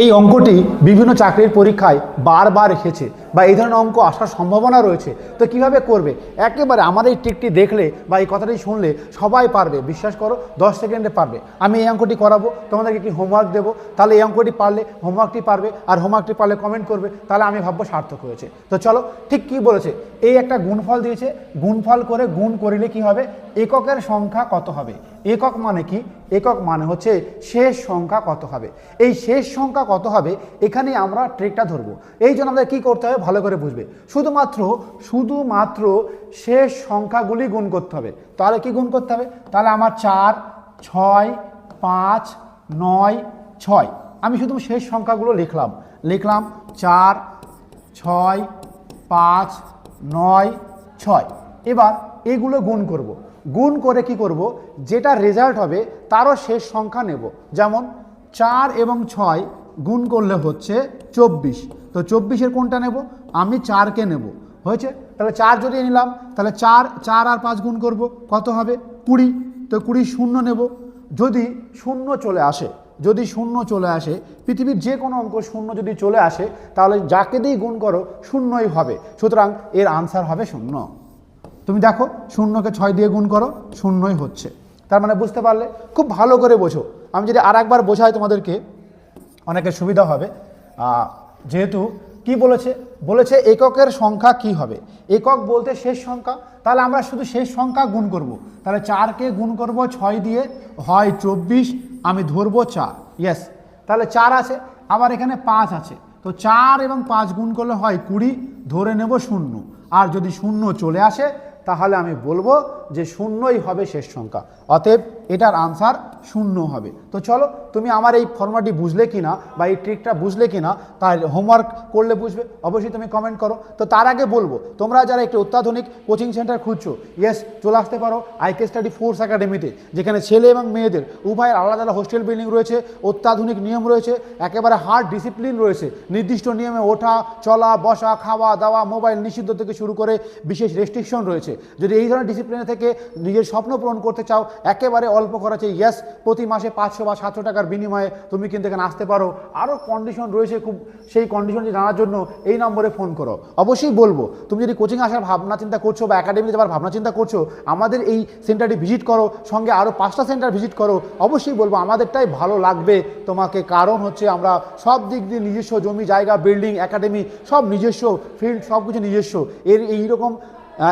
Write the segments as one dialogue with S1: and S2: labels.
S1: এই অঙ্কটি বিভিন্ন চাকরির পরীক্ষায় বারবার এসেছে। বা এই ধরনের অঙ্ক আসার সম্ভাবনা রয়েছে, তো কীভাবে করবে? একেবারে আমার এই ট্রিকটি দেখলে বা এই কথাটি শুনলে সবাই পারবে, বিশ্বাস করো, দশ সেকেন্ডে পারবে। আমি এই অঙ্কটি করাবো, তোমাদেরকে একটি হোমওয়ার্ক দেবো, তাহলে এই অঙ্কটি পারলে হোমওয়ার্কটি পারবে, আর হোমওয়ার্কটি পারলে কমেন্ট করবে, তাহলে আমি ভাববো সার্থক হয়েছে। তো চলো, ঠিক কি বলেছে? এই একটা গুণফল দিয়েছে, গুণফল করে গুণ করিলে কি হবে? এককের সংখ্যা কত হবে? একক মানে কি? একক মানে হচ্ছে শেষ সংখ্যা কত হবে? এই শেষ সংখ্যা কত হবে? এখানে আমরা ট্রিকটা ধরবো। এই জন্য আমাদের কী করতে হবে? ভালো করে বুঝবে। শুধুমাত্র শুধুমাত্র শেষ সংখ্যাগুলি গুণ করতে হবে। তাহলে কি গুণ করতে হবে? তাহলে আমার চার, ছয়, পাঁচ, নয়, ছয়। আমি শুধু শেষ সংখ্যাগুলো লিখলাম। লিখলাম চার, ছয়, পাঁচ, নয়, ছয়। এবার এগুলো গুণ করব। গুণ করে কি করব? যেটা রেজাল্ট হবে, তারও শেষ সংখ্যা নেব। যেমন চার এবং ছয় গুণ করলে হচ্ছে চব্বিশ। তো চব্বিশের কোনটা নেব? আমি চারকে নেব। হয়েছে? তাহলে চার যদি নিলাম, তাহলে চার চার আর পাঁচ গুণ করব। কত হবে? কুড়ি। তো কুড়ি শূন্য নেব। যদি শূন্য চলে আসে, যদি শূন্য চলে আসে, পৃথিবীর যে কোনো অঙ্ক শূন্য যদি চলে আসে, তাহলে যাকে দিয়েই গুণ করো, শূন্যই হবে। সুতরাং এর আনসার হবে শূন্য। তুমি দেখো, শূন্যকে ছয় দিয়ে গুণ করো, শূন্যই হচ্ছে। তার মানে বুঝতে পারলে? খুব ভালো করে বোঝো। আমি যদি আর একবার বোঝাই তোমাদেরকে, অনেকের সুবিধা হবে। যেহেতু কি বলেছে? বলেছে এককের সংখ্যা কি হবে? একক বলতে শেষ সংখ্যা। তাহলে আমরা শুধু শেষ সংখ্যা গুণ করব। তাহলে চারকে গুণ করব ছয় দিয়ে। হয় চব্বিশ, আমি ধরবো চার। ইয়েস তাহলে চার আছে, আবার এখানে পাঁচ আছে। তো চার এবং পাঁচ গুণ করলে হয় কুড়ি, ধরে নেব শূন্য। আর যদি শূন্য চলে আসে, তাহলে আমি বলব যে শূন্যই হবে শেষ সংখ্যা। অতএব এটার আনসার শূন্য হবে। তো চলো, তুমি আমার এই ফর্মাটি বুঝলে কি না বা এই ট্রিকটা বুঝলে কি না তার হোমওয়ার্ক করলে বুঝবে, অবশ্যই তুমি কমেন্ট করো। তো তার আগে বলব, তোমরা যারা একটি অত্যাধুনিক কোচিং সেন্টার খুঁজছো ইয়েস চলে আসতে পারো আইকে স্টাডি ফোর্স একাডেমিতে যেখানে ছেলে এবং মেয়েদের উভয়ের আলাদা আলাদা হোস্টেল বিল্ডিং রয়েছে, অত্যাধুনিক নিয়ম রয়েছে, একেবারে হার্ড ডিসিপ্লিন রয়েছে। নির্দিষ্ট নিয়মে ওঠা, চলা, বসা, খাওয়া, দাওয়া মোবাইল নিষিদ্ধ থেকে শুরু করে বিশেষ রেস্ট্রিকশন রয়েছে। যদি এই ধরনের ডিসিপ্লিনে থেকে নিজের স্বপ্ন পূরণ করতে চাও, একেবারে অল্প খরচে ইয়েস প্রতি মাসে পাঁচশো বা সাতশো টাকার বিনিময়ে তুমি কিন্তু এখানে আসতে পারো। আরও কন্ডিশন রয়েছে খুব, সেই কন্ডিশনটি জানার জন্য এই নম্বরে ফোন করো। অবশ্যই বলব, তুমি যদি কোচিং আসার ভাবনা চিন্তা করছ বা একাডেমিতে যাওয়ার ভাবনা চিন্তা করছ, আমাদের এই সেন্টারটি ভিজিট করো, সঙ্গে আরও পাঁচটা সেন্টার ভিজিট করো। অবশ্যই বলব, আমাদেরটাই ভালো লাগবে। তোমাকে কারণ হচ্ছে আমরা সব দিক দিয়ে নিজস্ব জমি, জায়গা বিল্ডিং একাডেমি সব নিজস্ব ফিল্ড সব কিছু নিজস্ব। এর এইরকম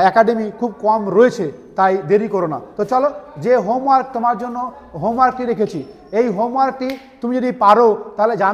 S1: একাডেমি খুব কম রয়েছে, তাই দেরি করো না। তো চলো, যে হোমওয়ার্ক তোমার জন্য হোমওয়ার্কটি রেখেছি, এই হোমওয়ার্কটি তুমি যদি পারো, তাহলে জানবে